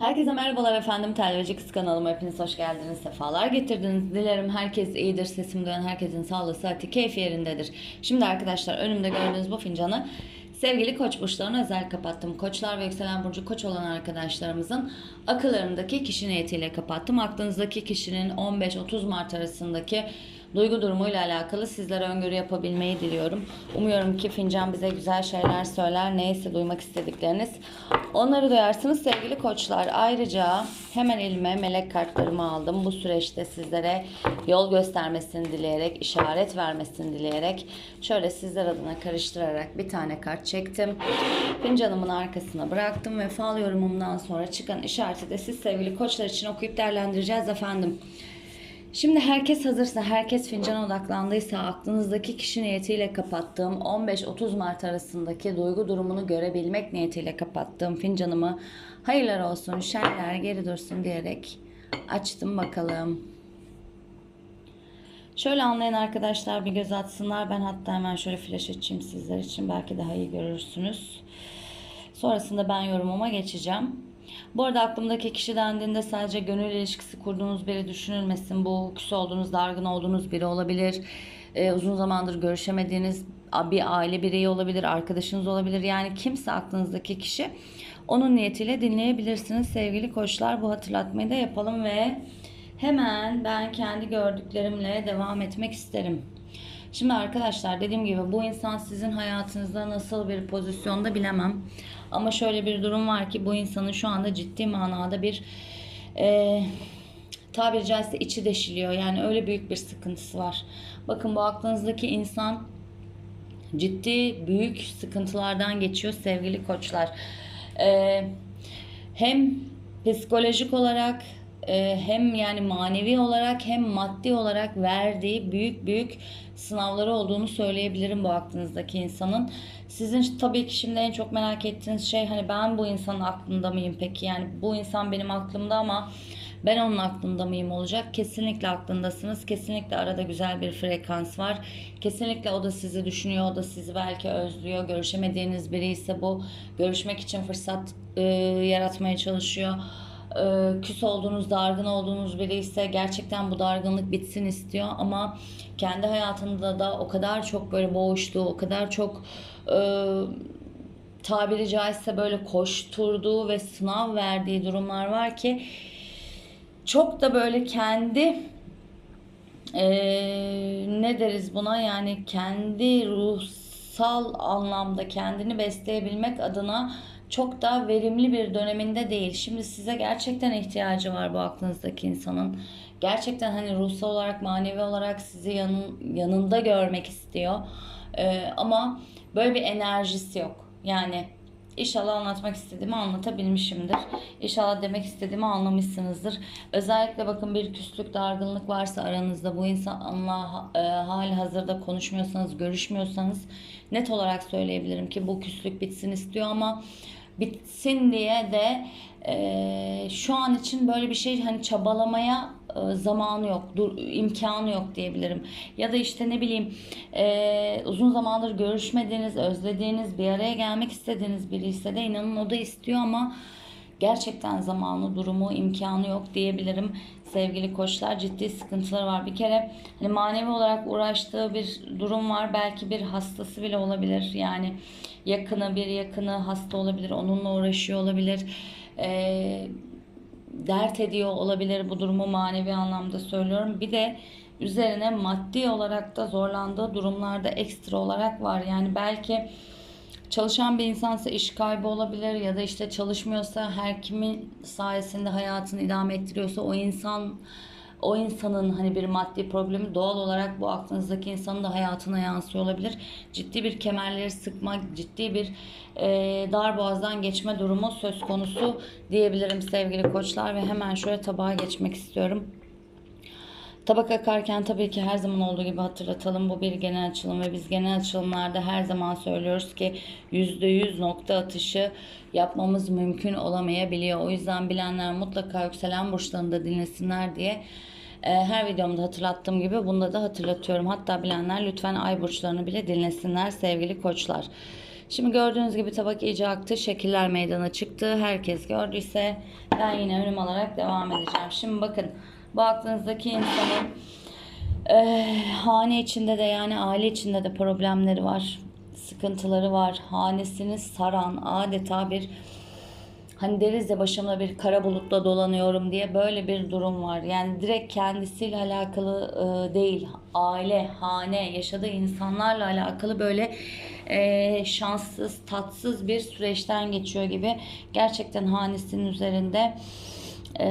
Herkese merhabalar efendim. Telveci Kız kanalıma hepiniz hoş geldiniz. Sefalar getirdiniz. Dilerim herkes iyidir. Sesim duyan herkesin sağlığı, sıhhati, keyfi yerindedir. Şimdi arkadaşlar önümde gördüğünüz bu fincanı sevgili koç burçlarına özel kapattım. Koçlar ve yükselen burcu koç olan arkadaşlarımızın akıllarındaki kişi niyetiyle kapattım. Aklınızdaki kişinin 15-30 Mart arasındaki duygu durumuyla alakalı sizlere öngörü yapabilmeyi diliyorum. Umuyorum ki fincan bize güzel şeyler söyler. Neyse duymak istedikleriniz. Onları duyarsınız sevgili koçlar. Ayrıca hemen elime melek kartlarımı aldım. Bu süreçte sizlere yol göstermesini dileyerek, işaret vermesini dileyerek şöyle sizler adına karıştırarak bir tane kart çektim. Fincanımın arkasına bıraktım ve fal yorumumdan sonra çıkan işareti de siz sevgili koçlar için okuyup değerlendireceğiz efendim. Şimdi herkes hazırsa, herkes fincana odaklandıysa aklınızdaki kişi niyetiyle kapattığım 15-30 Mart arasındaki duygu durumunu görebilmek niyetiyle kapattığım fincanımı hayırlar olsun, şerler geri dursun diyerek açtım bakalım. Şöyle anlayan arkadaşlar bir göz atsınlar. Ben hatta hemen şöyle flash açayım sizler için. Belki daha iyi görürsünüz. Sonrasında ben yorumuma geçeceğim. Bu arada aklımdaki kişi dendiğinde sadece gönül ilişkisi kurduğunuz biri düşünülmesin. Bu küs olduğunuz, dargın olduğunuz biri olabilir. Ee, uzun zamandır görüşemediğiniz bir aile bireyi olabilir, arkadaşınız olabilir. Yani kimse aklınızdaki kişi onun niyetiyle dinleyebilirsiniz. Sevgili koçlar bu hatırlatmayı da yapalım ve hemen ben kendi gördüklerimle devam etmek isterim. Şimdi arkadaşlar dediğim gibi bu insan sizin hayatınızda nasıl bir pozisyonda bilemem. Ama şöyle bir durum var ki bu insanın şu anda ciddi manada bir e, tabiri caizse içi deşiliyor. Yani öyle büyük bir sıkıntısı var. Bakın bu aklınızdaki insan ciddi büyük sıkıntılardan geçiyor sevgili koçlar. E, hem psikolojik olarak hem yani manevi olarak hem maddi olarak verdiği büyük büyük sınavları olduğunu söyleyebilirim bu aklınızdaki insanın. Sizin tabii ki şimdi en çok merak ettiğiniz şey hani ben bu insanın aklında mıyım peki? Yani bu insan benim aklımda ama ben onun aklında mıyım olacak? Kesinlikle aklındasınız. Kesinlikle arada güzel bir frekans var. Kesinlikle o da sizi düşünüyor. O da sizi belki özlüyor. Görüşemediğiniz biri ise bu görüşmek için fırsat e, yaratmaya çalışıyor e, küs olduğunuz, dargın olduğunuz biri ise gerçekten bu dargınlık bitsin istiyor. Ama kendi hayatında da o kadar çok böyle boğuştuğu, o kadar çok e, tabiri caizse böyle koşturduğu ve sınav verdiği durumlar var ki çok da böyle kendi e, ne deriz buna? Yani kendi ruhsal anlamda kendini besleyebilmek adına çok da verimli bir döneminde değil. Şimdi size gerçekten ihtiyacı var bu aklınızdaki insanın. Gerçekten hani ruhsal olarak, manevi olarak sizi yanın, yanında görmek istiyor. Ee, ama böyle bir enerjisi yok. Yani İnşallah anlatmak istediğimi anlatabilmişimdir. İnşallah demek istediğimi anlamışsınızdır. Özellikle bakın bir küslük, dargınlık varsa aranızda bu insanla e, hali hazırda konuşmuyorsanız, görüşmüyorsanız net olarak söyleyebilirim ki bu küslük bitsin istiyor ama bitsin diye de e, şu an için böyle bir şey hani çabalamaya e, zamanı yok, dur, imkanı yok diyebilirim. Ya da işte ne bileyim e, uzun zamandır görüşmediğiniz, özlediğiniz, bir araya gelmek istediğiniz biri ise de inanın o da istiyor ama gerçekten zamanı, durumu, imkanı yok diyebilirim. Sevgili koçlar ciddi sıkıntıları var. Bir kere hani manevi olarak uğraştığı bir durum var. Belki bir hastası bile olabilir. Yani yakını bir yakını hasta olabilir. Onunla uğraşıyor olabilir. Eee dert ediyor olabilir bu durumu manevi anlamda söylüyorum. Bir de üzerine maddi olarak da zorlandığı durumlarda ekstra olarak var. Yani belki çalışan bir insansa iş kaybı olabilir ya da işte çalışmıyorsa her kimin sayesinde hayatını idame ettiriyorsa o insan o insanın hani bir maddi problemi doğal olarak bu aklınızdaki insanın da hayatına yansıyor olabilir. Ciddi bir kemerleri sıkma, ciddi bir e, dar boğazdan geçme durumu söz konusu diyebilirim sevgili koçlar ve hemen şöyle tabağa geçmek istiyorum. Tabak akarken tabii ki her zaman olduğu gibi hatırlatalım. Bu bir genel açılım ve biz genel açılımlarda her zaman söylüyoruz ki %100 nokta atışı yapmamız mümkün olamayabiliyor. O yüzden bilenler mutlaka yükselen burçlarını da dinlesinler diye e, her videomda hatırlattığım gibi bunda da hatırlatıyorum. Hatta bilenler lütfen ay burçlarını bile dinlesinler sevgili koçlar. Şimdi gördüğünüz gibi tabak iyice aktı. Şekiller meydana çıktı. Herkes gördüyse ben yine önüm alarak devam edeceğim. Şimdi bakın bu aklınızdaki insanın eee, hane içinde de yani aile içinde de problemleri var. Sıkıntıları var. Hanesini saran adeta bir hani deriz ya başımda bir kara bulutla dolanıyorum diye böyle bir durum var. Yani direkt kendisiyle alakalı e, değil. Aile, hane, yaşadığı insanlarla alakalı böyle e, şanssız, tatsız bir süreçten geçiyor gibi. Gerçekten hanesinin üzerinde e,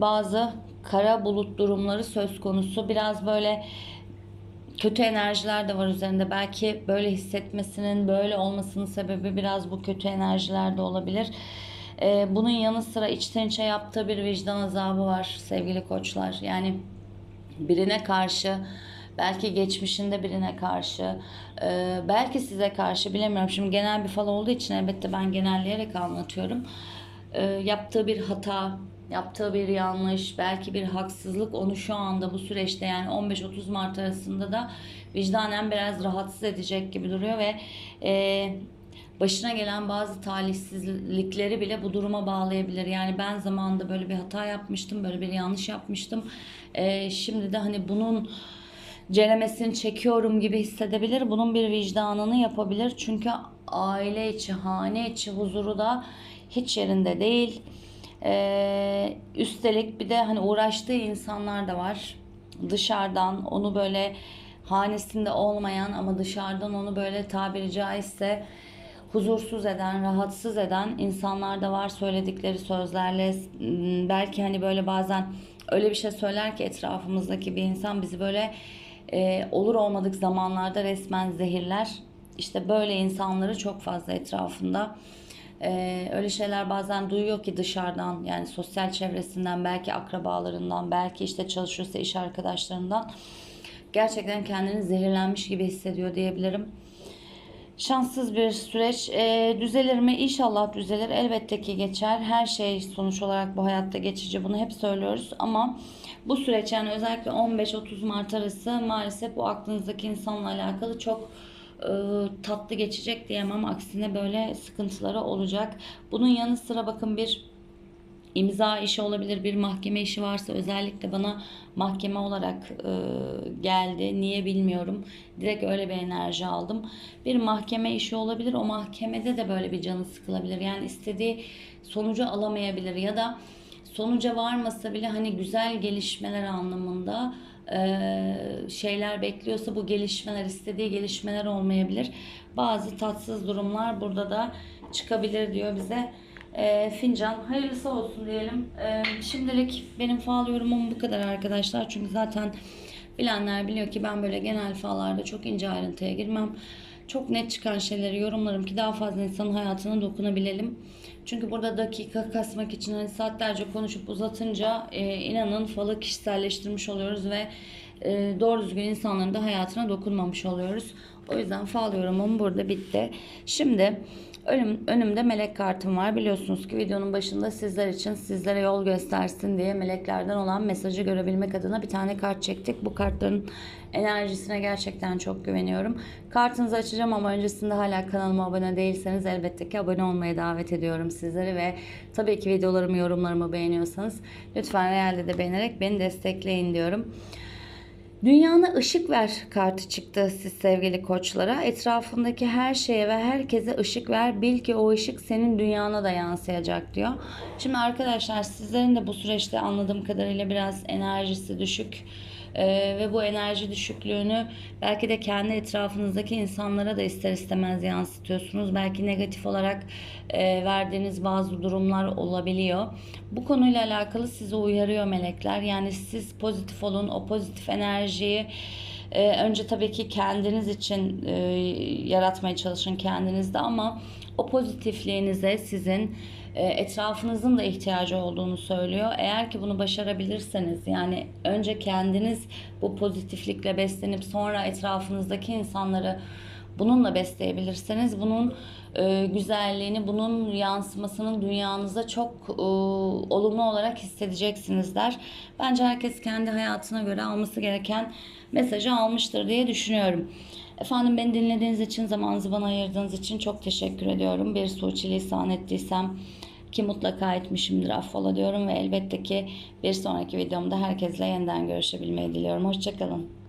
bazı kara bulut durumları söz konusu. Biraz böyle kötü enerjiler de var üzerinde. Belki böyle hissetmesinin, böyle olmasının sebebi biraz bu kötü enerjiler de olabilir. Ee, bunun yanı sıra içten içe yaptığı bir vicdan azabı var sevgili koçlar. Yani birine karşı belki geçmişinde birine karşı e, belki size karşı bilemiyorum şimdi genel bir fal olduğu için elbette ben genelleyerek anlatıyorum E, yaptığı bir hata yaptığı bir yanlış belki bir haksızlık onu şu anda bu süreçte yani 15-30 Mart arasında da vicdanen biraz rahatsız edecek gibi duruyor ve e, başına gelen bazı talihsizlikleri bile bu duruma bağlayabilir. Yani ben zamanında böyle bir hata yapmıştım, böyle bir yanlış yapmıştım. Ee, şimdi de hani bunun ceremesini çekiyorum gibi hissedebilir. Bunun bir vicdanını yapabilir. Çünkü aile içi, hane içi huzuru da hiç yerinde değil. Ee, üstelik bir de hani uğraştığı insanlar da var. Dışarıdan onu böyle hanesinde olmayan ama dışarıdan onu böyle tabiri caizse huzursuz eden, rahatsız eden insanlar da var söyledikleri sözlerle. Hmm, Belki hani böyle bazen öyle bir şey söyler ki etrafımızdaki bir insan bizi böyle e, olur olmadık zamanlarda resmen zehirler. İşte böyle insanları çok fazla etrafında. Ee, öyle şeyler bazen duyuyor ki dışarıdan yani sosyal çevresinden belki akrabalarından belki işte çalışıyorsa iş arkadaşlarından gerçekten kendini zehirlenmiş gibi hissediyor diyebilirim. Şanssız bir süreç. Ee, düzelir mi? İnşallah düzelir. Elbette ki geçer. Her şey sonuç olarak bu hayatta geçici. Bunu hep söylüyoruz. Ama bu süreç yani özellikle 15-30 Mart arası maalesef bu aklınızdaki insanla alakalı çok e, tatlı geçecek diyemem. Aksine böyle sıkıntıları olacak. Bunun yanı sıra bakın bir imza işi olabilir, bir mahkeme işi varsa özellikle bana mahkeme olarak e, geldi. Niye bilmiyorum. Direkt öyle bir enerji aldım. Bir mahkeme işi olabilir. O mahkemede de böyle bir canı sıkılabilir. Yani istediği sonucu alamayabilir ya da sonuca varmasa bile hani güzel gelişmeler anlamında e, şeyler bekliyorsa bu gelişmeler istediği gelişmeler olmayabilir. Bazı tatsız durumlar burada da çıkabilir diyor bize. E, fincan hayırlısı olsun diyelim. E, şimdilik benim fal yorumum bu kadar arkadaşlar. Çünkü zaten bilenler biliyor ki ben böyle genel fallarda çok ince ayrıntıya girmem. Çok net çıkan şeyleri yorumlarım ki daha fazla insanın hayatına dokunabilelim. Çünkü burada dakika kasmak için hani saatlerce konuşup uzatınca e, inanın falı kişiselleştirmiş oluyoruz ve e, doğru düzgün insanların da hayatına dokunmamış oluyoruz. O yüzden fal yorumum burada bitti. Şimdi önüm, önümde melek kartım var. Biliyorsunuz ki videonun başında sizler için sizlere yol göstersin diye meleklerden olan mesajı görebilmek adına bir tane kart çektik. Bu kartların enerjisine gerçekten çok güveniyorum. Kartınızı açacağım ama öncesinde hala kanalıma abone değilseniz elbette ki abone olmaya davet ediyorum sizleri ve tabii ki videolarımı, yorumlarımı beğeniyorsanız lütfen realde de beğenerek beni destekleyin diyorum. Dünyana ışık ver kartı çıktı siz sevgili koçlara. Etrafındaki her şeye ve herkese ışık ver. Bil ki o ışık senin dünyana da yansıyacak diyor. Şimdi arkadaşlar sizlerin de bu süreçte anladığım kadarıyla biraz enerjisi düşük. Ee, ve bu enerji düşüklüğünü belki de kendi etrafınızdaki insanlara da ister istemez yansıtıyorsunuz. Belki negatif olarak e, verdiğiniz bazı durumlar olabiliyor. Bu konuyla alakalı sizi uyarıyor melekler. Yani siz pozitif olun, o pozitif enerjiyi e, önce tabii ki kendiniz için e, yaratmaya çalışın kendinizde ama o pozitifliğinize sizin e, etrafınızın da ihtiyacı olduğunu söylüyor. Eğer ki bunu başarabilirseniz yani önce kendiniz bu pozitiflikle beslenip sonra etrafınızdaki insanları bununla besleyebilirseniz bunun e, güzelliğini, bunun yansımasının dünyanıza çok e, olumlu olarak hissedeceksiniz der. Bence herkes kendi hayatına göre alması gereken mesajı almıştır diye düşünüyorum. Efendim beni dinlediğiniz için, zamanınızı bana ayırdığınız için çok teşekkür ediyorum. Bir suçilisan ettiysem ki mutlaka etmişimdir affola diyorum ve elbette ki bir sonraki videomda herkesle yeniden görüşebilmeyi diliyorum. Hoşçakalın.